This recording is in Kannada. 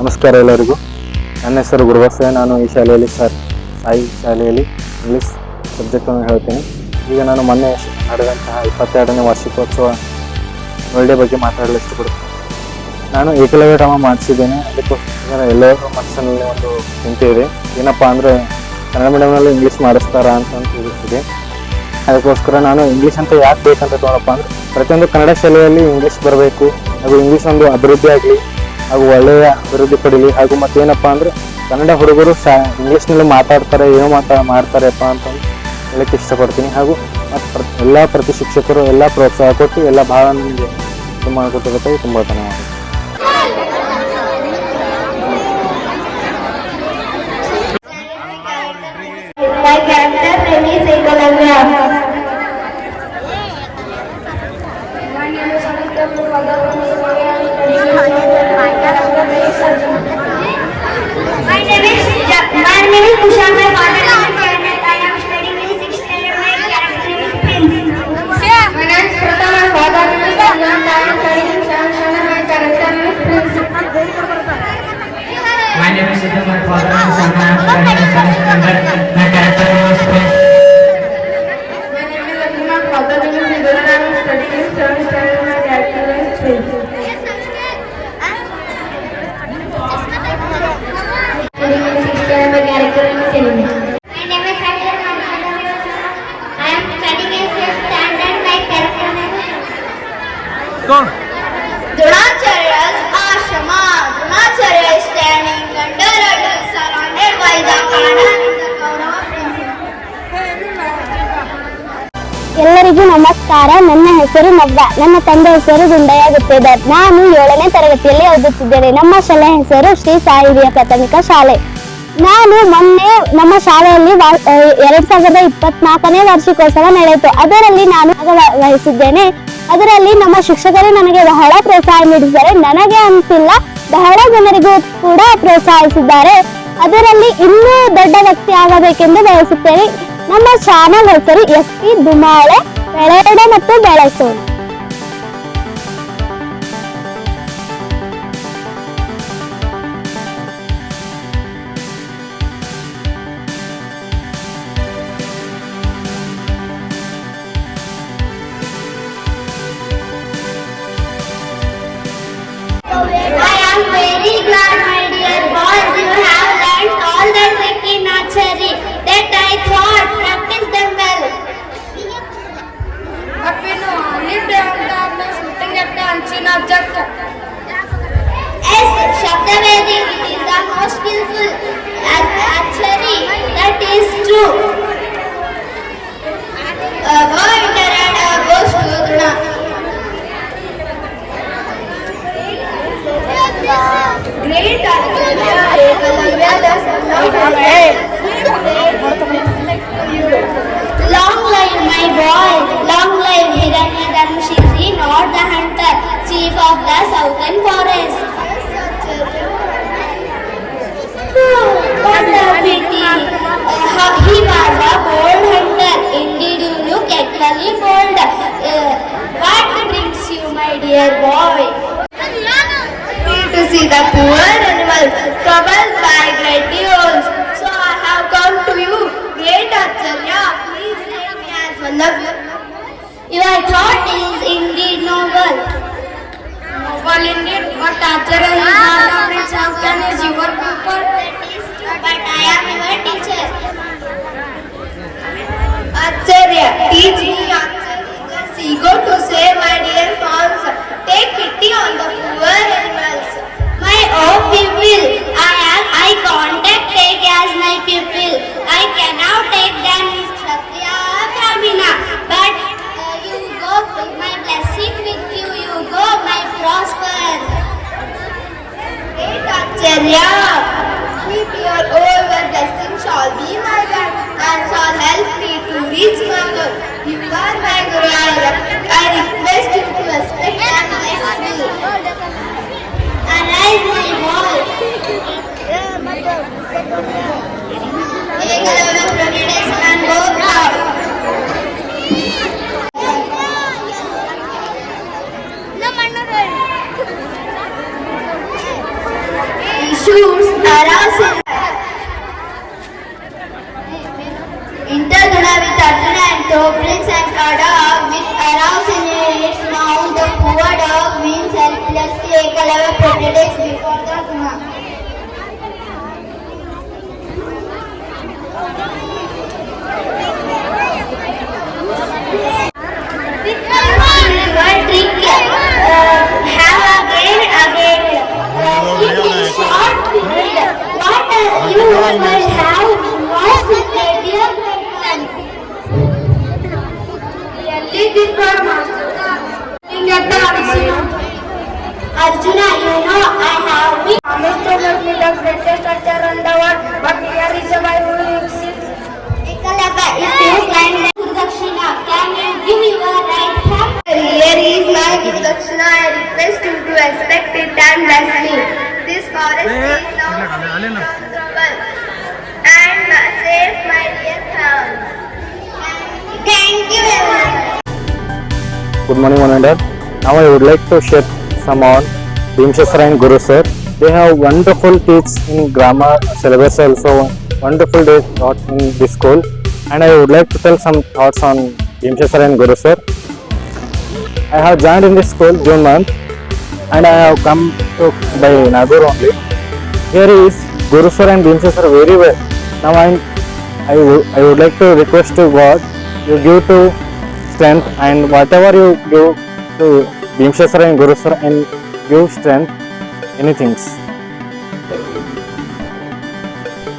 ನಮಸ್ಕಾರ ಎಲ್ಲರಿಗೂ. ನನ್ನ ಹೆಸರು ಗುರುಬಸಯ್ಯ ನಾನು ಈ ಶಾಲೆಯಲ್ಲಿ ಸರ್ ಸಾಯಿ ಶಾಲೆಯಲ್ಲಿ ಇಂಗ್ಲೀಷ್ ಸಬ್ಜೆಕ್ಟನ್ನು ಹೇಳ್ತೀನಿ. ಈಗ ನಾನು ಮೊನ್ನೆ ನಡೆದಂತಹ ಇಪ್ಪತ್ತೆರಡನೇ ವಾರ್ಷಿಕೋತ್ಸವ ವರ್ಲ್ಡೇ ಬಗ್ಗೆ ಮಾತಾಡಲು ಇಷ್ಟಪಡ್ತೀನಿ ನಾನು ಏಕಲವ್ಯ ಡ್ರಾಮ ಮಾಡಿಸಿದ್ದೇನೆ. ಅದಕ್ಕೋಸ್ಕರ ಎಲ್ಲರ ಮನಸ್ಸಿನಲ್ಲಿ ಒಂದು ಚಿಂತೆ ಇದೆ. ಏನಪ್ಪ ಅಂದರೆ, ಕನ್ನಡ ಮೀಡಿಯಮ್ನಲ್ಲಿ ಇಂಗ್ಲೀಷ್ ಮಾಡಿಸ್ತಾರಾ ಅಂತ ತಿಳಿಸ್ತಿದೆ ಅದಕ್ಕೋಸ್ಕರ ನಾನು ಇಂಗ್ಲೀಷ್ ಅಂತ ಯಾಕೆ ಬೇಕಂತ ತೊಗೊಳಪ್ಪ ಅಂದ್ರೆ, ಪ್ರತಿಯೊಂದು ಕನ್ನಡ ಶಾಲೆಯಲ್ಲಿ ಇಂಗ್ಲೀಷ್ ಬರಬೇಕು. ಹಾಗೂ ಇಂಗ್ಲೀಷ್ ಒಂದು ಅಭಿವೃದ್ಧಿ ಆಗಲಿ ಹಾಗೂ ಒಳ್ಳೆಯ ಅಭಿವೃದ್ಧಿ ಪಡೀಲಿ. ಹಾಗೂ ಮತ್ತೇನಪ್ಪ ಅಂದರೆ, ಕನ್ನಡ ಹುಡುಗರು ಶಾ, ಇಂಗ್ಲೀಷ್ನಲ್ಲಿ ಮಾತಾಡ್ತಾರೆ, ಏನೋ ಮಾತಾ, ಮಾಡ್ತಾರಪ್ಪ ಅಂತಂದು ಹೇಳಕ್ಕೆ ಇಷ್ಟಪಡ್ತೀನಿ. ಹಾಗೂ ಮತ್ತು ಎಲ್ಲ ಪ್ರತಿ ಶಿಕ್ಷಕರು ಎಲ್ಲ ಪ್ರೋತ್ಸಾಹ ಕೊಟ್ಟು ಎಲ್ಲ ಭಾಳ ನನಗೆ ಇದು ಮಾಡಿಕೊಟ್ಟಿರುತ್ತೆ ತುಂಬ ಧನ್ಯವಾದ. Sajid. My father name is Suma. I am studying in fifth standard. My Dronacharya's ashrama. Dronacharya is standing under a tree surrounded by the Kanda and the Kaurava ಎಲ್ಲರಿಗೂ ನಮಸ್ಕಾರ ನನ್ನ ಹೆಸರು ನವ್ಯ ನನ್ನ ತಂದೆ ಹೆಸರು ಗುಂಡಯ್ಯ ಗುತ್ತೇದಾರ್ ನಾನು ಏಳನೇ ತರಗತಿಯಲ್ಲಿ ಓದುತ್ತಿದ್ದೇನೆ ನಮ್ಮ ಶಾಲೆ ಹೆಸರು ಶ್ರೀ ಸಾಯಿ ಹಿರಿಯ ಪ್ರಾಥಮಿಕ ಶಾಲೆ ನಾನು ಮೊನ್ನೆ ನಮ್ಮ ಶಾಲೆಯಲ್ಲಿ ಎರಡ್ ಸಾವಿರದ ಇಪ್ಪತ್ನಾಲ್ಕನೇ ವಾರ್ಷಿಕೋತ್ಸವ ನಡೆಯಿತು. ಅದರಲ್ಲಿ ನಾನು ವಹಿಸಿದ್ದೇನೆ ಅದರಲ್ಲಿ ನಮ್ಮ ಶಿಕ್ಷಕರು ನನಗೆ ಬಹಳ ಪ್ರೋತ್ಸಾಹ ನೀಡಿದ್ದಾರೆ. ನನಗೆ ಅಂತಿಲ್ಲ, ಬಹಳ ಜನರಿಗೂ ಕೂಡ ಪ್ರೋತ್ಸಾಹಿಸಿದ್ದಾರೆ. ಅದರಲ್ಲಿ ಇನ್ನೂ ದೊಡ್ಡ ವ್ಯಕ್ತಿ ಆಗಬೇಕೆಂದು ಬಯಸುತ್ತೇನೆ. ನಮ್ಮ ಚಾನಲ್ ಹೆಸರು ಎಸ್ ಪಿ ದುಮಾಳೆ, ಬೆಳೆಯಡ ಮತ್ತು ಬೆಳೆಸೋಣ. I thought practice them well. Apino, leave the hand of at the unseen object. As Shabdavedi, is the most skillful archery. That is true. Dear boy? To see the poor animals troubled by great evils. So I have come to you, great Acharya. Please take me as one of you. Your thought is indeed. Noble to. Arjuna, you know I have been. Promise to the greatest teacher in the world, but here is. Ekalava, if you climb the can you give your right hand? Here is my. I request you to respect it and bless me. This forest is now free from trouble and save my dear house. Thank you. Good morning, one and all. Now I would like to share some on Bhimshastra and Guru sir. They have wonderful teach in grammar syllabus also wonderful they taught in this school. And I would like to tell some thoughts on Bhimshastra and Guru sir. I have joined in this school June month and I have come to by Nagur only. Here is Guru sir and Bhimshastra very well. Now I'm, I would I would like to request to God you give to strength and whatever you give to Bhimshastra and Guru sir and give strength anything.